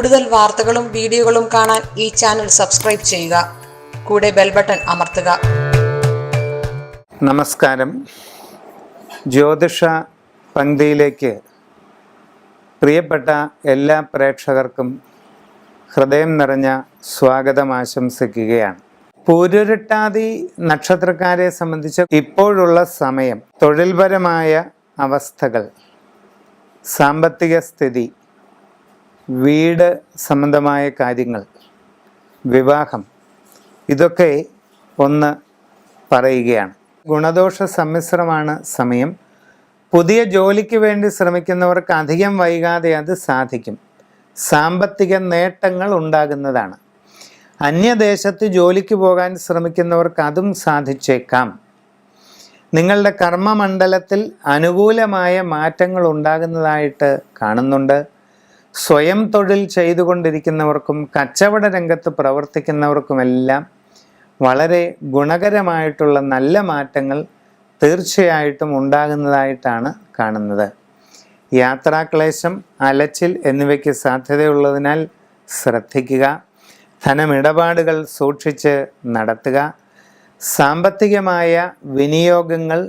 കൂടുതൽ വാർത്തകളും വീഡിയോകളും കാണാൻ ഈ ചാനൽ സബ്സ്ക്രൈബ് ചെയ്യുക. കൂടെ ബെൽ ബട്ടൺ അമർത്തുക. നമസ്കാരം. ജ്യോതിഷ പങ്ക്തിയിലേക്ക് പ്രിയപ്പെട്ട എല്ലാ പ്രേക്ഷകർക്കും ഹൃദയം നിറഞ്ഞ സ്വാഗതം ആശംസിക്കുകയാണ്. പൂരുരുട്ടാതി നക്ഷത്രക്കാരെ സംബന്ധിച്ച് ഇപ്പോഴുള്ള സമയം തൊഴിൽപരമായ അവസ്ഥകൾ സാമ്പത്തിക സ്ഥിതി വീട് സംബന്ധമായ കാര്യങ്ങൾ വിവാഹം ഇതൊക്കെ ഒന്ന് പറയുകയാണ്. ഗുണദോഷ സമ്മിശ്രമാണ് സമയം. പുതിയ ജോലിക്ക് വേണ്ടി ശ്രമിക്കുന്നവർക്ക് അധികം വൈകാതെ അത് സാധിക്കും. സാമ്പത്തിക നേട്ടങ്ങൾ ഉണ്ടാകുന്നതാണ്. അന്യദേശത്ത് ജോലിക്ക് പോകാൻ ശ്രമിക്കുന്നവർക്ക് അതും സാധിച്ചേക്കാം. നിങ്ങളുടെ കർമ്മമണ്ഡലത്തിൽ അനുകൂലമായ മാറ്റങ്ങൾ ഉണ്ടാകുന്നതായിട്ട് കാണുന്നുണ്ട്. സ്വയം തൊഴിൽ ചെയ്തുകൊണ്ടിരിക്കുന്നവർക്കും കച്ചവട രംഗത്ത് പ്രവർത്തിക്കുന്നവർക്കുമെല്ലാം വളരെ ഗുണകരമായിട്ടുള്ള നല്ല മാറ്റങ്ങൾ തീർച്ചയായിട്ടും ഉണ്ടാകുന്നതായിട്ടാണ് കാണുന്നത്. യാത്രാക്ലേശം അലച്ചിൽ എന്നിവയ്ക്ക് സാധ്യതയുള്ളതിനാൽ ശ്രദ്ധിക്കുക. ധനമിടപാടുകൾ സൂക്ഷിച്ച് നടത്തുക. സാമ്പത്തികമായ വിനിയോഗങ്ങൾ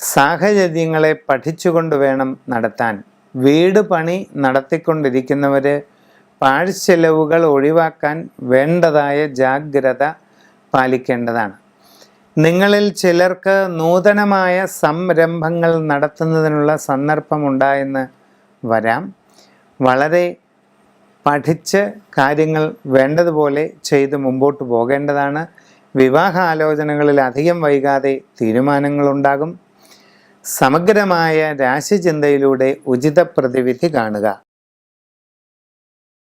സാഹചര്യങ്ങളെ പഠിച്ചുകൊണ്ട് വേണം നടത്താൻ. വീട് പണി നടത്തിക്കൊണ്ടിരിക്കുന്നവർ പാഴ്ചെലവുകൾ ഒഴിവാക്കാൻ വേണ്ടതായ ജാഗ്രത പാലിക്കേണ്ടതാണ്. നിങ്ങളിൽ ചിലർക്ക് നൂതനമായ സംരംഭങ്ങൾ നടത്തുന്നതിനുള്ള സന്ദർഭമുണ്ടായെന്ന് വരാം. വളരെ പഠിച്ച് കാര്യങ്ങൾ വേണ്ടതുപോലെ ചെയ്ത് മുമ്പോട്ട് പോകേണ്ടതാണ്. വിവാഹ ആലോചനകളിൽ അധികം വൈകാതെ തീരുമാനങ്ങളുണ്ടാകും. സമഗ്രമായ രാശിചിന്തയിലൂടെ ഉചിത പ്രതിവിധി കാണുക.